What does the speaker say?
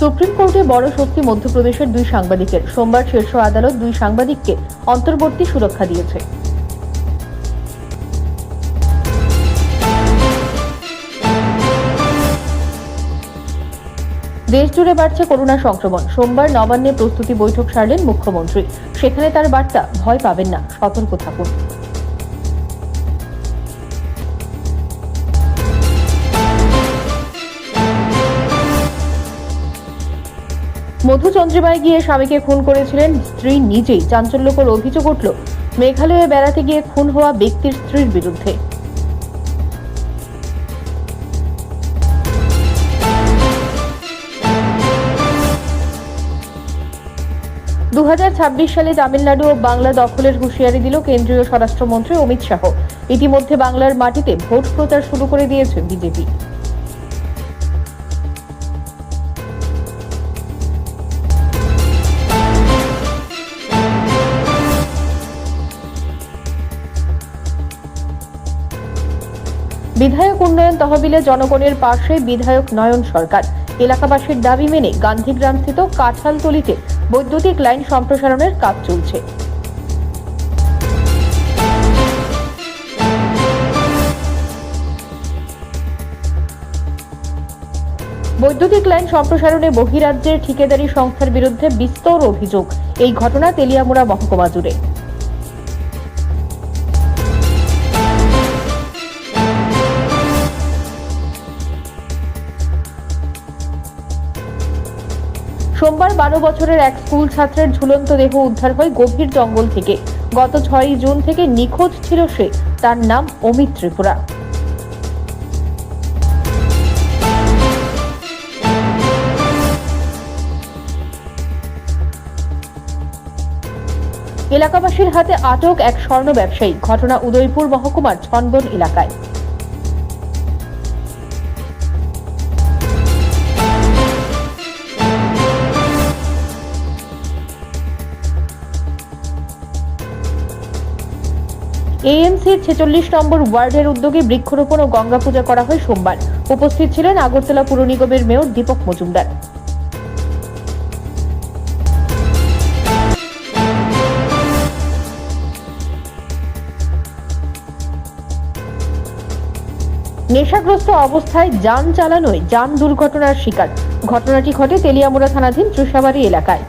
Supreme কোর্টে বড় সত্যি মধ্যপ্রদেশের দুই সাংবাদিকের। সোমবার শীর্ষ আদালত দুই সাংবাদিককে অন্তর্বর্তী সুরক্ষা দিয়েছে। দেশজুড়ে বাড়ছে করোনা সংক্রমণ। সোমবার নবান্নে প্রস্তুতি বৈঠক সারলেন মুখ্যমন্ত্রী। সেখানে তার বার্তা, ভয় পাবেন না, সতর্ক থাকুন। মধু চন্দ্রিমায় গিয়ে স্বামীকে খুন করেছিলেন। স্ত্রী নিজেই চাঞ্চল্যকর অভিযোগ উঠল। মেঘালয়ে বেড়াতে গিয়ে খুন হওয়া ব্যক্তির স্ত্রীর বিরুদ্ধে। দু হাজার ছাব্বিশ সালে তামিলনাড়ু ও বাংলা দখলের হুঁশিয়ারি দিল কেন্দ্রীয় স্বরাষ্ট্রমন্ত্রী অমিত শাহ। ইতিমধ্যে বাংলার মাটিতে ভোট প্রচার শুরু করে দিয়েছে বিজেপি। বিধায়ক উন্নয়ন তহবিলে জনগণের পাশে বিধায়ক নয়ন সরকার। এলাকাবাসীর দাবি মেনে গান্ধীগ্রাম গান্ধীগ্রামস্থিত কাঁঠালতলিতে বৈদ্যুতিক লাইন সম্প্রসারণের কাজ চলছে। বৈদ্যুতিক লাইন সম্প্রসারণে বহিরাজ্যের ঠিকাদারি সংস্থার বিরুদ্ধে বিস্তর অভিযোগ। এই ঘটনা তেলিয়ামুড়া মহকুমা জুড়ে। সোমবার বারো বছরের এক স্কুল ছাত্রের ঝুলন্ত দেহ উদ্ধার হয় গভীর জঙ্গল থেকে। গত ছয়ই জুন থেকে নিখোঁজ ছিল সে। তার নাম অমিত ত্রিপুরা। এলাকাবাসীর হাতে আটক এক স্বর্ণ ব্যবসায়ী। ঘটনা উদয়পুর মহকুমার ছন্দন এলাকায়। এএমসির ছেচল্লিশ নম্বর ওয়ার্ডের উদ্যোগে বৃক্ষরোপণ ও গঙ্গা পূজা করা হয় সোমবার। উপস্থিত ছিলেন আগরতলা পুর নিগমের মেয়র দীপক মজুমদার। নেশাগ্রস্ত অবস্থায় যান চালানোয় যান দুর্ঘটনার শিকার। ঘটনাটি ঘটে তেলিয়ামুড়া থানাধীন চুষাবাড়ি এলাকায়।